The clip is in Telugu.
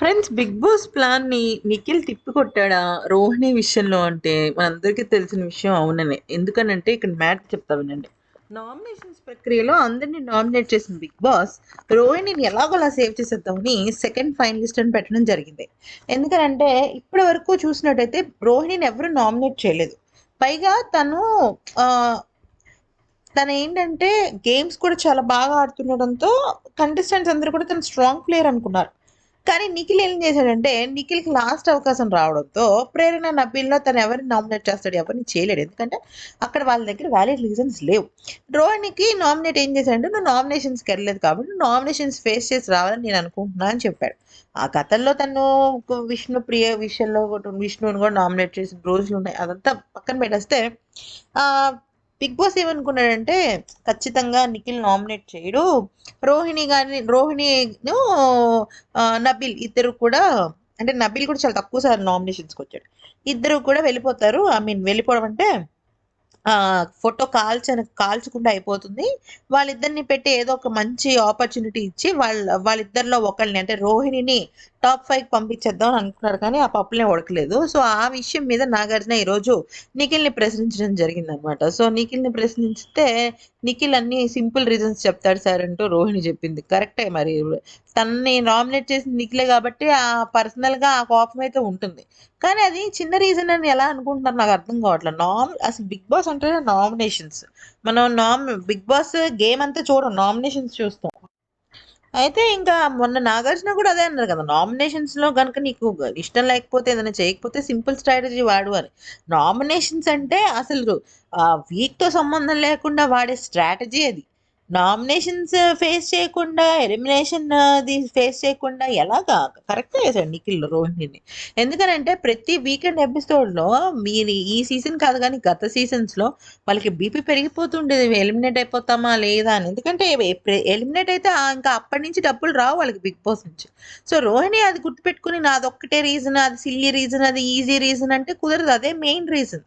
ఫ్రెండ్స్ 'బిగ్ బాస్' ప్లాన్‌ని నిఖిల్ తిప్పికొట్టాడా రోహిణి విషయంలో అంటే మనందరికీ తెలిసిన విషయం అవుననే. ఎందుకనంటే ఇక్కడ మ్యాట్ చెప్తా వినండి. నామినేషన్స్ ప్రక్రియలో అందరిని నామినేట్ చేసిన 'బిగ్ బాస్' రోహిణిని ఎలాగోలా సేవ్ చేసేద్దామని సెకండ్ ఫైనలిస్ట్ అని పెట్టడం జరిగింది. ఎందుకనంటే ఇప్పటి వరకు చూసినట్టయితే రోహిణిని ఎవరు నామినేట్ చేయలేదు. పైగా తను తను ఏంటంటే గేమ్స్ కూడా చాలా బాగా ఆడుతుండడంతో కంటెస్టెంట్స్ అందరూ కూడా తను స్ట్రాంగ్ ప్లేయర్ అనుకున్నారు. కానీ నిఖిల్ ఏం చేశాడంటే నిఖిల్‌కి లాస్ట్ అవకాశం రావడంతో ప్రేరణ, నబీల్‌లో తను ఎవరిని నామినేట్ చేస్తాడు? ఎవరిని చేయలేడు. ఎందుకంటే అక్కడ వాళ్ళ దగ్గర వ్యాలిడ్ రీజన్స్ లేవు. రోహిణికి నామినేట్ ఏం చేశాడంటే నువ్వు నామినేషన్స్‌కి వెళ్ళలేదు కాబట్టి నామినేషన్స్ ఫేస్ చేసి రావాలని నేను అనుకుంటున్నా అని చెప్పాడు. ఆ కథల్లో తను విష్ణుప్రియ విషయంలో విష్ణువుని కూడా నామినేట్ చేసిన రోజులున్నాయి. అదంతా పక్కన పెట్టేస్తే 'బిగ్ బాస్' ఏమనుకున్నాడంటే ఖచ్చితంగా నిఖిల్ నామినేట్ చేయడు. రోహిణి కానీ రోహిణిను నబిల్ ఇద్దరు కూడా అంటే నబిల్ కూడా చాలా తక్కువ సార్లు నామినేషన్స్‌కొచ్చాడు. ఇద్దరు కూడా వెళ్ళిపోతారు. ఐ మీన్ వెళ్ళిపోవడం అంటే ఫోటో కాల్చన కాల్చకుండా అయిపోతుంది. వాళ్ళిద్దరిని పెట్టి ఏదో ఒక మంచి ఆపర్చునిటీ ఇచ్చి వాళ్ళ వాళ్ళిద్దరిలో ఒకళ్ళని అంటే రోహిణిని టాప్ ఫైవ్ పంపించేద్దాం అని అనుకున్నారు కానీ ఆ పప్పులే ఉడకలేదు. సో, ఆ విషయం మీద నాగార్జున ఈరోజు నిఖిల్‌ని ప్రశ్నించడం జరిగిందనమాట. సో, నిఖిల్‌ని ప్రశ్నించితే నిఖిల్ అన్ని సింపుల్ రీజన్స్ చెప్తాడు సార్ అంటూ రోహిణి చెప్పింది. కరెక్టే మరి తనని నామినేట్ చేసింది నిఖిలే కాబట్టి ఆ పర్సనల్‌గా ఆ కోపం అయితే ఉంటుంది. కానీ అది చిన్న రీజన్ అని ఎలా అనుకుంటున్నారు నాకు అర్థం కావట్లేదు. నామ్ అసలు 'బిగ్ బాస్' అంటేనే నామినేషన్స్. మనం నామ్ 'బిగ్ బాస్' గేమ్ అంతా చూడం. నామినేషన్స్ చూస్తాం. అయితే ఇంకా మొన్న నాగార్జున కూడా అదే అన్నారు కదా! నామినేషన్స్‌లో గనుక నీకు ఇష్టం లేకపోతే ఏదైనా చేయకపోతే సింపుల్ స్ట్రాటజీ వాడు అని. నామినేషన్స్ అంటే అసలు వీక్‌తో సంబంధం లేకుండా వాడే స్ట్రాటజీ అది. నామినేషన్స్ ఫేస్ చేయకుండా ఎలిమినేషన్ అది ఫేస్ చేయకుండా ఎలాగా కరెక్టే చేశాడు నిఖిల్ రోహిణిని. ఎందుకనంటే ప్రతి వీకెండ్ ఎపిసోడ్‌లో మీరు ఈ సీజన్ కాదు కానీ గత సీజన్స్‌లో వాళ్ళకి బీపీ పెరిగిపోతుండేది. ఎలిమినేట్ అయిపోతామా లేదా అని. ఎందుకంటే ఎలిమినేట్ అయితే ఇంకా అప్పటి నుంచి డబ్బులు రావు వాళ్ళకి 'బిగ్ బాస్' నుంచి. సో, రోహిణి అది గుర్తుపెట్టుకొని నాదొక్కటే రీజన్ అది సిల్లీ రీజన్ అది ఈజీ రీజన్ అంటే కుదరదు. అదే మెయిన్ రీజన్.